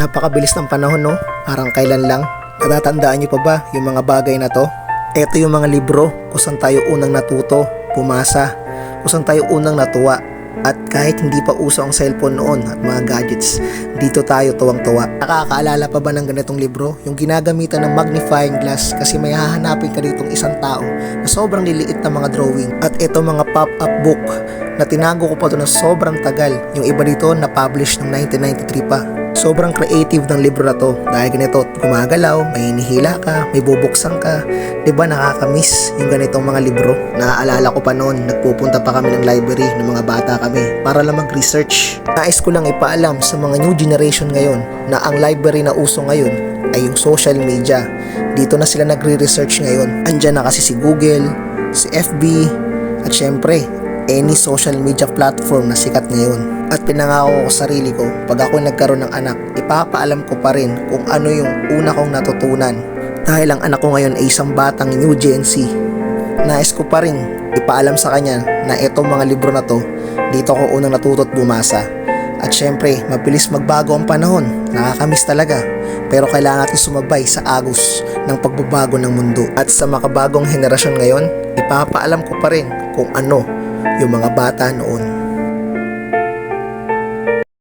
Napakabilis ng panahon no, parang kailan lang. Natatandaan niyo pa ba yung mga bagay na to? Ito yung mga libro kung saan tayo unang natuto, pumasa, kung saan tayo unang natuwa. At kahit hindi pa uso ang cellphone noon at mga gadgets, dito tayo tuwang-tuwa. Nakakaalala pa ba ng ganitong libro? Yung ginagamitan ng magnifying glass kasi may hahanapin ka ditong isang tao na sobrang liliit na mga drawing. At ito mga pop-up book na tinago ko pa to na sobrang tagal. Yung iba dito na-publish ng 1993 pa. Sobrang creative ng libro na to dahil ganito gumagalaw, may hinihila ka, may bubuksan ka. 'Di ba nakakamiss yung ganitong mga libro? Naaalala ko pa noon, nagpupunta pa kami ng library ng mga bata kami para lang mag-research. Nais ko lang ipaalam sa mga new generation ngayon na ang library na uso ngayon ay yung social media. Dito na sila nagre-research ngayon. Andyan na kasi si Google, si FB, at syempre, any social media platform na sikat ngayon. At pinangako ko sa sarili ko, pag ako nagkaroon ng anak, ipapaalam ko pa rin kung ano yung una kong natutunan. Dahil ang anak ko ngayon ay isang batang new Gen. Nais ko pa rin ipaalam sa kanya na itong mga libro na to, dito ko unang natutot bumasa. At syempre, mabilis magbago ang panahon. Nakakamiss talaga. Pero kailangan natin sumabay sa agos ng pagbabago ng mundo. At sa makabagong henerasyon ngayon, ipapaalam ko pa rin kung ano yung mga bata noon.